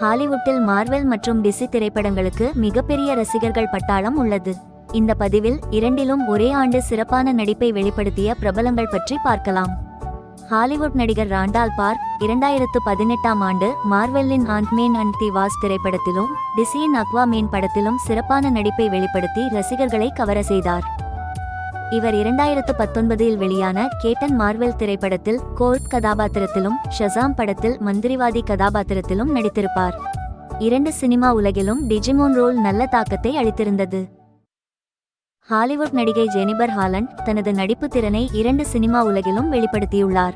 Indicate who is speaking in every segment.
Speaker 1: ஹாலிவுட்டில் Marvel மற்றும் DC திரைப்படங்களுக்கு மிகப்பெரிய ரசிகர்கள் பட்டாளம் உள்ளது. இந்த பதிவில் இரண்டிலும் ஒரே ஆண்டு சிறப்பான நடிப்பை வெளிப்படுத்திய பிரபலங்கள் பற்றி பார்க்கலாம். ஹாலிவுட் நடிகர் ராண்டால் பார்க் இரண்டாயிரத்து பதினெட்டாம் ஆண்டு மார்வெல்லின் Ant Man and the Wasp திரைப்படத்திலும் டிசியின் அக்வாமேன் படத்திலும் சிறப்பான நடிப்பை வெளிப்படுத்தி ரசிகர்களை கவர செய்தார். இவர் இரண்டாயிரத்து பத்தொன்பதில் வெளியான கேட்டன் மார்வெல் திரைப்படத்தில் கோர்ட் கதாபாத்திரத்திலும் ஷசாம் படத்தில் மந்திரிவாதி கதாபாத்திரத்திலும் நடித்திருப்பார். இரண்டு சினிமா உலகிலும் டிஜிமோன் ரோல் நல்ல தாக்கத்தை அளித்திருந்தது. ஹாலிவுட் நடிகை ஜெனிபர் ஹாலண்ட் தனது நடிப்பு திறனை இரண்டு சினிமா உலகிலும் வெளிப்படுத்தியுள்ளார்.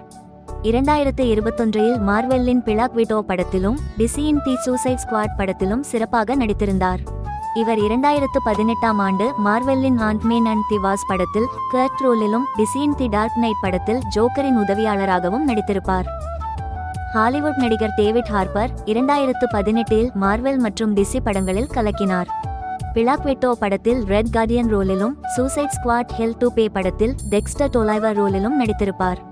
Speaker 1: இரண்டாயிரத்து இருபத்தொன்றில் மார்வெல்லின் பிளாக் விடோ படத்திலும் டிசியின் தி சூசைட் ஸ்குவாட் படத்திலும் சிறப்பாக நடித்திருந்தார். இவர் இரண்டாயிரத்து பதினெட்டாம் ஆண்டு மார்வெல்லின் Ant Man and the Wasp படத்தில் கர்ட் ரோலிலும் டிசியின் தி டார்க் நைட் படத்தில் ஜோக்கரின் உதவியாளராகவும் நடித்திருப்பார். ஹாலிவுட் நடிகர் டேவிட் ஹார்பர் இரண்டாயிரத்து பதினெட்டில் மார்வெல் மற்றும் டிசி படங்களில் கலக்கினார். பிளாக்வெட்டோ படத்தில் red Guardian ரோலிலும் suicide squad hell to pay படத்தில் டெக்ஸ்டர் டோலைவர் ரோலிலும் நடித்திருப்பார்.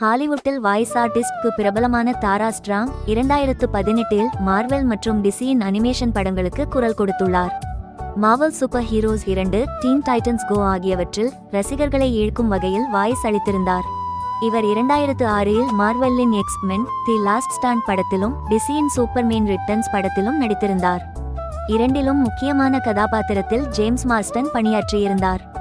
Speaker 1: ஹாலிவுட்டில் வாய்ஸ் ஆர்டிஸ்ட்க்கு பிரபலமான தாரா ஸ்ட்ராங் இரண்டாயிரத்து பதினெட்டில் மார்வெல் மற்றும் டிசியின் அனிமேஷன் படங்களுக்கு குரல் கொடுத்துள்ளார். மாவல் சூப்பர் ஹீரோஸ் இரண்டு டீம் டைட்டன்ஸ் கோ ஆகியவற்றில் ரசிகர்களை ஈழ்க்கும் வகையில் வாய்ஸ் அளித்திருந்தார். இவர் இரண்டாயிரத்து ஆறில் மார்வெல்லின் X Men the last stand படத்திலும் டிசியின் சூப்பர்மேன் ரிட்டர்ன்ஸ் படத்திலும் நடித்திருந்தார். இரண்டிலும் முக்கியமான கதாபாத்திரத்தில் ஜேம்ஸ் மார்ஸ்டன் பணியாற்றியிருந்தார்.